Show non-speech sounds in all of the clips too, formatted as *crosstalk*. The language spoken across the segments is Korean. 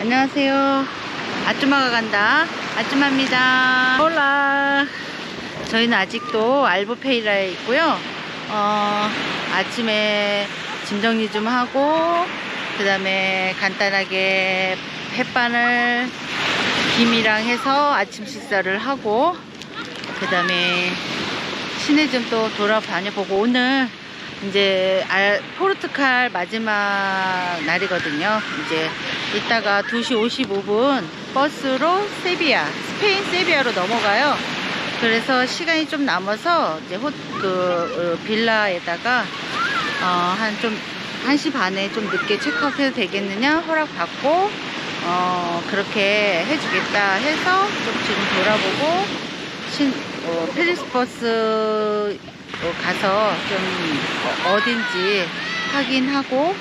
안녕하세요. 아줌마가 간다. 아줌마입니다. 올라. 저희는 아직도 알보페이라에 있고요. 어, 아침에 짐 정리 좀 하고, 그 다음에 간단하게 햇반을 김이랑 해서 아침 식사를 하고, 그 다음에 시내 좀 또 돌아다녀보고, 오늘 이제 알- 포르투갈 마지막 날이거든요. 이제 이따가 2시 55분 버스로 세비야, 스페인 세비야로 넘어가요. 그래서 시간이 좀 남아서 이제 호, 그 어, 빌라에다가 어, 한좀 1시 반에 좀 늦게 체크아웃 해도 되겠느냐 허락 받고 어, 그렇게 해주겠다 해서 좀 지금 돌아보고 신, 어, 펠리스 버스 어, 가서 좀 어, 어딘지 확인하고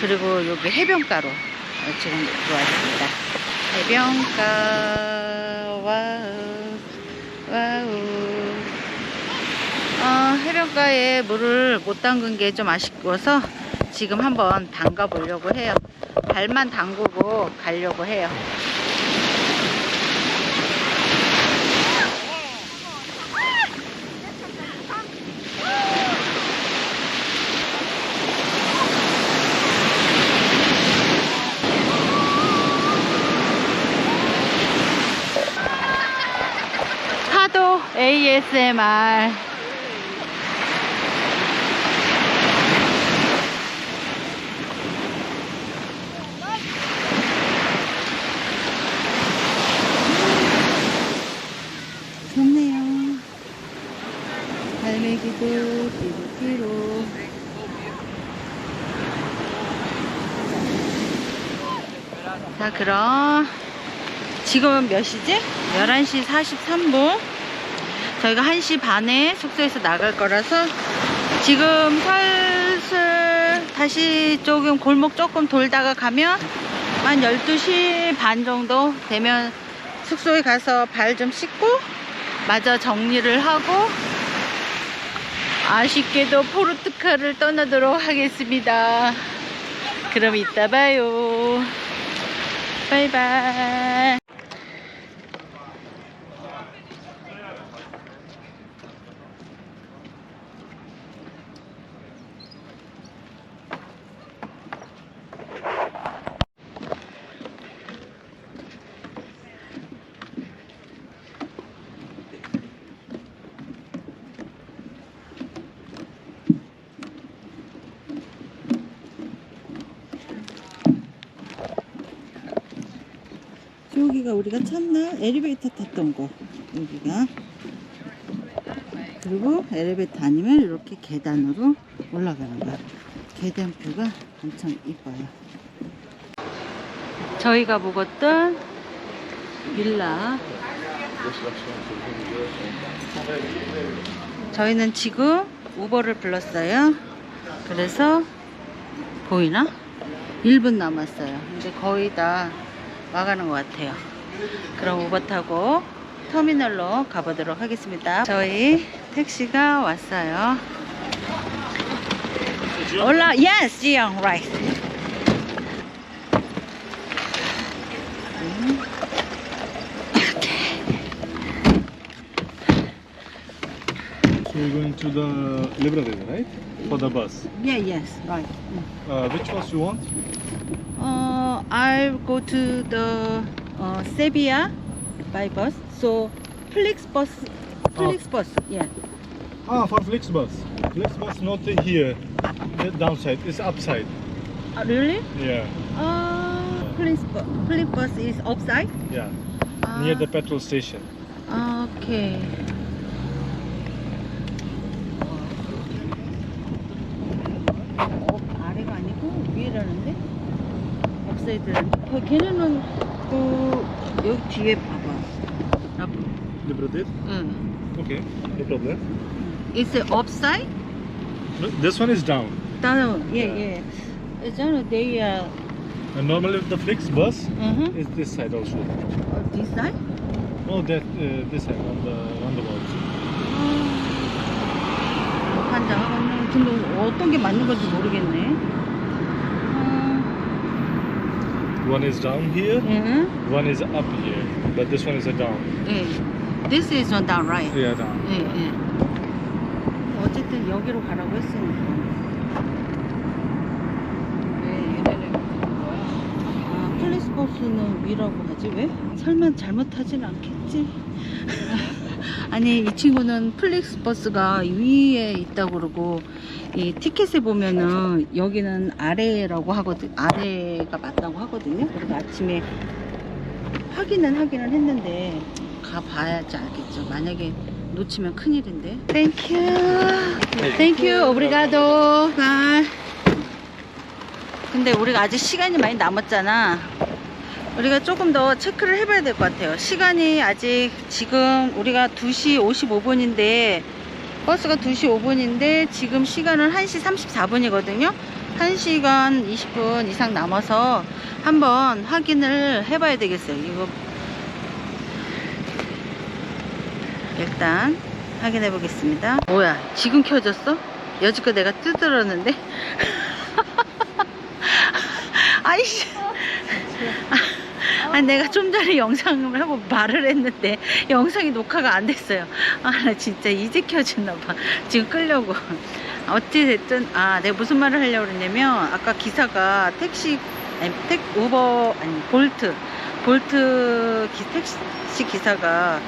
그리고 여기 해변가로 어, 지금 들어왔습니다. 해변가 와우 와우 어, 해변가에 물을 못 담근 게 좀 아쉬워서 지금 한번 담가 보려고 해요. 발만 담그고 가려고 해요. 파도 ASMR 좋네요. 갈매기도 띠로띠로. 자 그럼 지금 몇 시지? 11시 43분 저희가 1시 반에 숙소에서 나갈 거라서 지금 슬슬 다시 조금 골목 조금 돌다가 가면 한 12시 반 정도 되면 숙소에 가서 발 좀 씻고 마저 정리를 하고 아쉽게도 포르투갈을 떠나도록 하겠습니다. 그럼 이따 봐요. 바이바이. 여기가 우리가 첫날 엘리베이터 탔던 곳 여기가. 그리고 엘리베이터 아니면 이렇게 계단으로 올라가는 거야. 계단표가 엄청 이뻐요. 저희가 묵었던 빌라. 저희는 지금 우버를 불렀어요. 그래서 보이나? 1분 남았어요. 근데 거의 다 와가는 것 같아요. 그럼 우버 타고 터미널로 가보도록 하겠습니다. 저희 택시가 왔어요. 올라, yes, 지영, right. 음. So you're going to the Libreville, right? For the bus. Yeah, yes, right. Uh, which bus you want? Uh, I'll go to the uh, Sevilla by bus. So, Flix bus, Flix bus, yeah. Ah, for Flixbus. Flixbus not here, the downside. It's upside. Uh, really? Yeah, Uh, Flix, bu- Flix bus is upside? yeah. Uh, Near the petrol station. 어, 아래가 아니고 위라는데? 업사이드라는데? 그 걔네는 그 여기 뒤에 봐봐. 앞, Libreville? 응. Okay, no problem. It's upside? No, This one is down. 나는 예 예. 있잖아, they are. And normally the Flixbus Uh-huh. is this side also. This side? Oh, that uh, this side on the roundabout. 환장하겠네. 근데 어떤 게 맞는 건지 모르겠네. 어, One is down here, 응. one is up here. But this one is a down. 예. This is on down right. Yeah, down. 예, 예. 어쨌든 여기로 가라고 했으니까. 왜 얘네를 아, 플리스 버스는 위라고 하지 왜? 설마 잘못하진 않겠지? 아니 이 친구는 플릭스 버스가 위에 있다고 그러고 이 티켓에 보면은 여기는 아래라고 하거든 아래가 맞다고 하거든요. 그리고 아침에 확인은 하기는 했는데 가봐야지 알겠죠. 만약에 놓치면 큰일인데. 땡큐 땡큐 오브리가도. 바이 근데 우리가 아직 시간이 많이 남았잖아 우리가 조금 더 체크를 해봐야 될 것 같아요. 시간이 아직 지금 우리가 2시 55분인데 버스가 2시 5분인데 지금 시간은 1시 34분이거든요. 1시간 20분 이상 남아서 한번 확인을 해봐야 되겠어요. 이거 일단 확인해 보겠습니다. 뭐야 지금 켜졌어? 여지껏 내가 뜯으렀는데? *laughs* 아이씨 아, 내가 좀 전에 영상을 하고 말을 했는데 영상이 녹화가 안 됐어요. 아, 나 진짜 이제 켜졌나 봐. 지금 끌려고. 어찌됐든, 아, 내가 무슨 말을 하려고 그랬냐면, 아까 기사가 택시, 아니, 택, 우버, 아니, 볼트, 볼트 기, 택시 기사가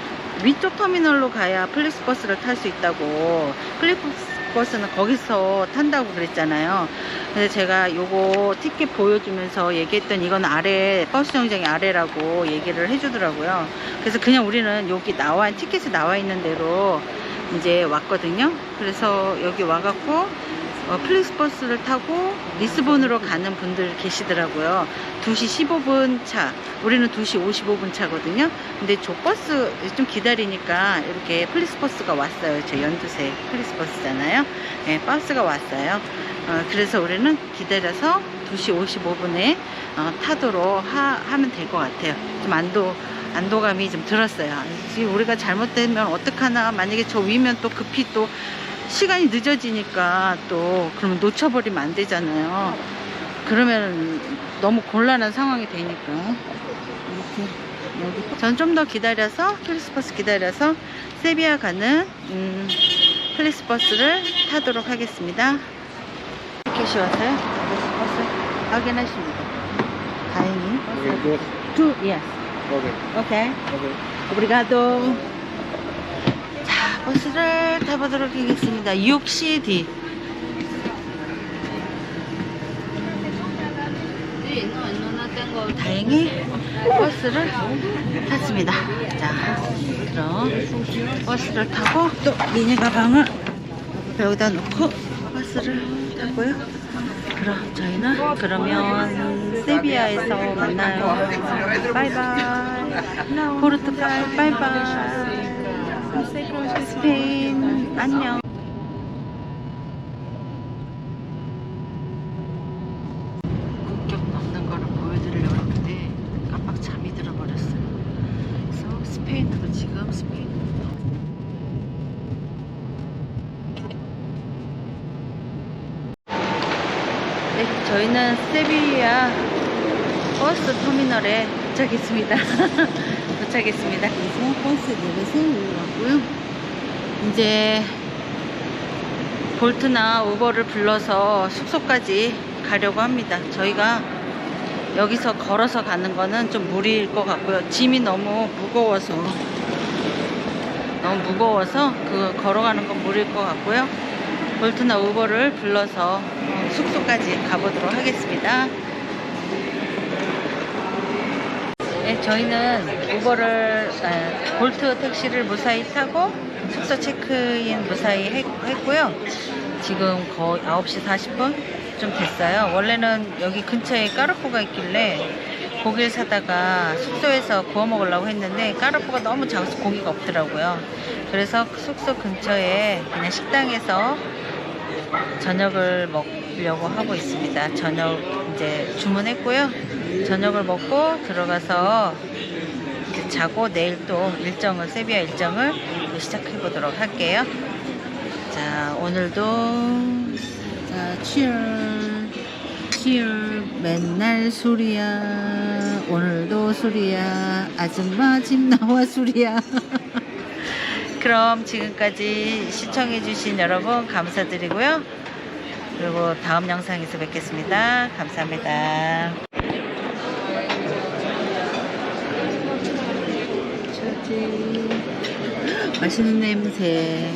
위쪽 터미널로 가야 플릭스 버스를 탈 수 있다고, 플릭스 버스는 거기서 탄다고 그랬잖아요. 근데 제가 요거 티켓 보여주면서 얘기했던 이건 아래 버스 정장이 아래라고 얘기를 해주더라고요. 그래서 그냥 우리는 여기 나와 티켓에 나와 있는 대로 이제 왔거든요. 그래서 여기 와갖고 어, 플릭스 버스를 타고 리스본으로 가는 분들 계시더라고요. 2시 15분 차, 우리는 2시 55분 차거든요. 근데 저 버스 좀 기다리니까 이렇게 플릭스 버스가 왔어요. 저 연두색 플릭스 버스잖아요. 네, 버스가 왔어요. 어, 그래서 우리는 기다려서 2시 55분에 어, 타도록 하, 면 될 것 같아요. 좀 안도, 안도감이 좀 들었어요. 지금 우리가 잘못되면 어떡하나. 만약에 저 위면 또 급히 또 시간이 늦어지니까 또 그러면 놓쳐버리면 안 되잖아요. 그러면 너무 곤란한 상황이 되니까. 이렇게 여기. 전 좀 더 기다려서 플리스버스 기다려서 세비야 가는 음, 플리스버스를 타도록 하겠습니다. 티켓이 왔어요? 플리스버스 확인하십니다. 다행히. Okay, good. 두, yes. Okay. 오케이. Okay. 오브리가도. 자, 버스를 타보도록 하겠습니다. 6CD. 다행히 버스를 탔습니다. 자, 그럼 버스를 타고 또 미니 가방을 여기다 놓고 버스를 타고요. 그럼 저희는 그러면 세비야에서 만나요. 바이바이. 포르투갈 바이바이. 스페인 안녕. 국경 넘는 거를 보여드리려고 했는데 깜빡 잠이 들어버렸어요. 그래서 스페인으로 지금 스페인. 네, 저희는 세비야 버스 터미널에 도착했습니다. *laughs* 도착했습니다. 그래서 버스 내려서 올라왔고요. 이제 볼트나 우버를 불러서 숙소까지 가려고 합니다. 저희가 여기서 걸어서 가는 거는 좀 무리일 것 같고요. 짐이 너무 무거워서 너무 무거워서 그 걸어가는 건 무리일 것 같고요. 볼트나 우버를 불러서 어, 숙소까지 가보도록 하겠습니다. 네, 저희는 우버를 아, 볼트 택시를 무사히 타고 숙소 체크인 무사히 했, 했고요. 지금 거의 9시 40분 좀 됐어요. 원래는 여기 근처에 까르포가 있길래 고기를 사다가 숙소에서 구워 먹으려고 했는데 까르포가 너무 작아서 고기가 없더라고요. 그래서 숙소 근처에 그냥 식당에서 저녁을 먹으려고 하고 있습니다. 저녁 이제 주문했고요. 저녁을 먹고 들어가서 자고 내일 또 일정을 세비야 일정을 시작해 보도록 할게요. 자 오늘도 자 cheer cheer 맨날 술이야 오늘도 술이야 아줌마 집 나와 술이야 *laughs* 그럼 지금까지 시청해주신 여러분 감사드리고요. 그리고 다음 영상에서 뵙겠습니다. 감사합니다. 맛있는 냄새.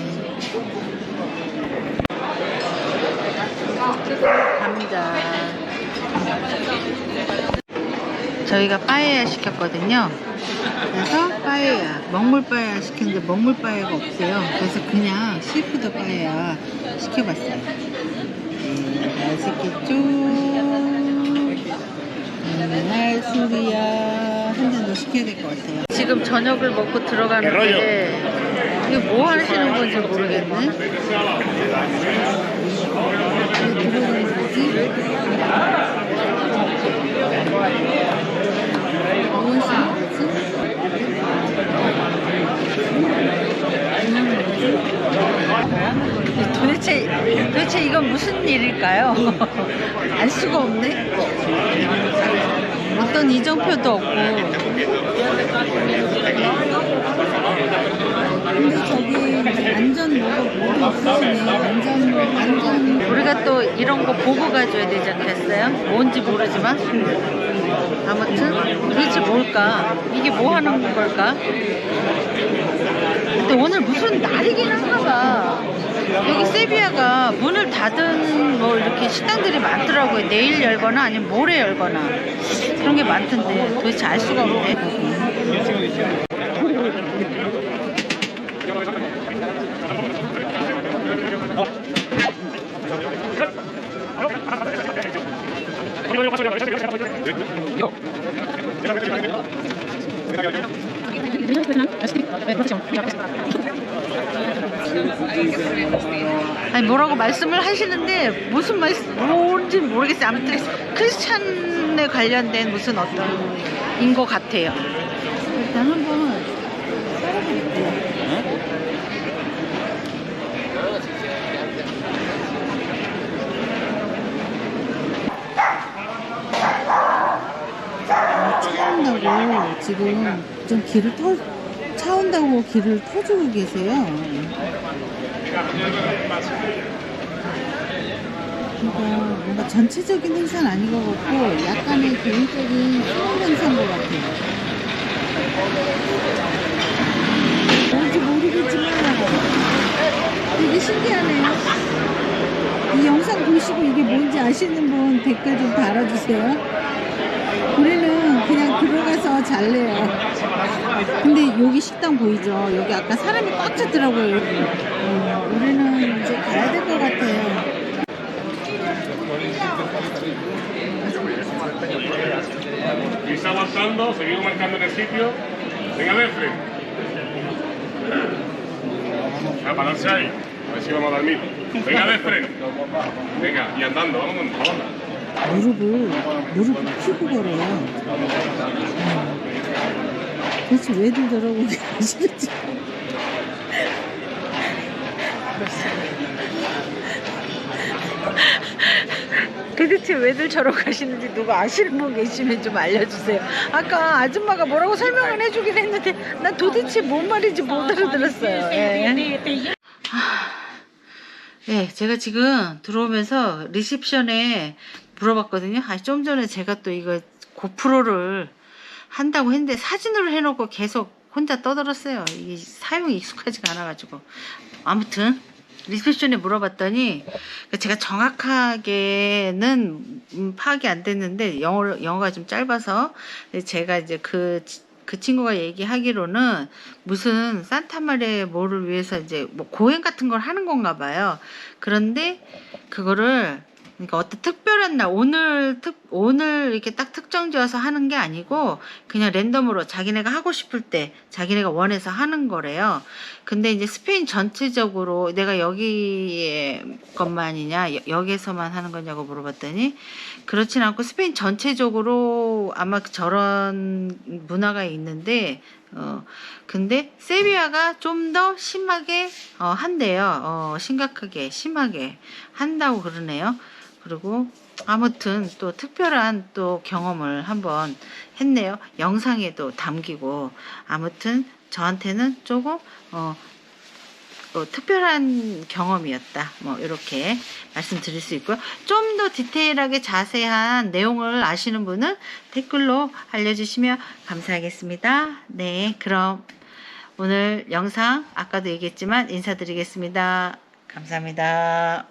감자 저희가 빠에야 시켰거든요. 그래서 빠에야 먹물 빠에야 시켰는데 먹물 빠에야가 없어요. 그래서 그냥 시푸드 빠에야 시켜봤어요. 네, 맛있겠죠? 맨날 술이야. 한 잔 더 시켜야 될 것 같아요. 지금 저녁을 먹고 들어가는데 이게 뭐 하시는 건지 모르겠네. 이거 들어가는 거지? 거지? 도대체 도대체 이건 무슨 일일까요? *laughs* 알 수가 없네. 어떤 이정표도 없고. 근데 저기 안전 뭐가 모두 있으시네. 안전 안전. 우리가 또 이런 거 보고 가줘야 되지 않겠어요? 뭔지 모르지만. 아무튼 도대체 뭘까? 이게 뭐 하는 걸까? 근데 오늘 무슨 날이긴 한가 봐. 여기 세비야가 문을 닫은 뭐 이렇게 식당들이 많더라고요. 내일 열거나 아니면 모레 열거나 그런 게 많던데 도대체 알 수가 없네. 아니 뭐라고 말씀을 하시는데 무슨 말씀 뭔지 모르겠어요. 아무튼 크리스찬에 관련된 무슨 어떤 인 것 같아요. 일단 한번 썰어드릴게요. 차 온다고 지금 좀 길을 터, 차 온다고 길을 터주고 계세요. 그러니까 뭔가 전체적인 행사는 아닌 것 같고 약간의 개인적인 소원 행사인 것 같아요. 뭔지 모르겠지만 되게 신기하네요. 이 영상 보시고 이게 뭔지 아시는 분 댓글 좀 달아주세요. 우리는 그냥 들어가서 잘래요. 근데 여기 식당 보이죠? 여기 아까 사람이 꽉 찼더라고요. 음, 우리는 이제 가야 될 것 같아요. Y está avanzando, seguimos marcando en el sitio. Venga, frente. A pararse ahí. A ver si vamos a dormir. Venga, frente. Venga, y andando, vamos, vamos. 무릎을 무릎을 펴고 걸어요. 도대체 왜들 저러고 계시는지. 도대체 왜들 저러고 가시는지 누가 아시는 분 계시면 좀 알려주세요. 아까 아줌마가 뭐라고 설명을 해주긴 했는데 난 도대체 뭔 말인지 못 알아들었어요. 예. 네, 제가 지금 들어오면서 리셉션에 물어봤거든요. 아, 좀 전에 제가 또 이거 고프로를 한다고 했는데 사진으로 해놓고 계속 혼자 떠들었어요. 이게 사용이 익숙하지가 않아가지고. 아무튼 리셉션에 물어봤더니 제가 정확하게는 음, 파악이 안 됐는데 영어 영어가 좀 짧아서 제가 이제 그 그 친구가 얘기하기로는 무슨 산타마리아 뭐를 위해서 이제 뭐 고행 같은 걸 하는 건가 봐요. 그런데 그거를 그러니까 어떤 특별한 날 오늘 특 오늘 이렇게 딱 특정지어서 하는 게 아니고 그냥 랜덤으로 자기네가 하고 싶을 때 자기네가 원해서 하는 거래요. 근데 이제 스페인 전체적으로 내가 여기에 것만이냐 여- 여기에서만 하는 거냐고 물어봤더니 그렇진 않고 스페인 전체적으로 아마 저런 문화가 있는데 어 근데 세비야가 좀 더 심하게 어, 한대요. 어, 심각하게 심하게 한다고 그러네요. 그리고 아무튼 또 특별한 또 경험을 한번 했네요. 영상에도 담기고 아무튼 저한테는 조금 어, 어, 특별한 경험이었다. 뭐 이렇게 말씀드릴 수 있고요. 좀 더 디테일하게 자세한 내용을 아시는 분은 댓글로 알려주시면 감사하겠습니다. 네, 그럼 오늘 영상 아까도 얘기했지만 인사드리겠습니다. 감사합니다.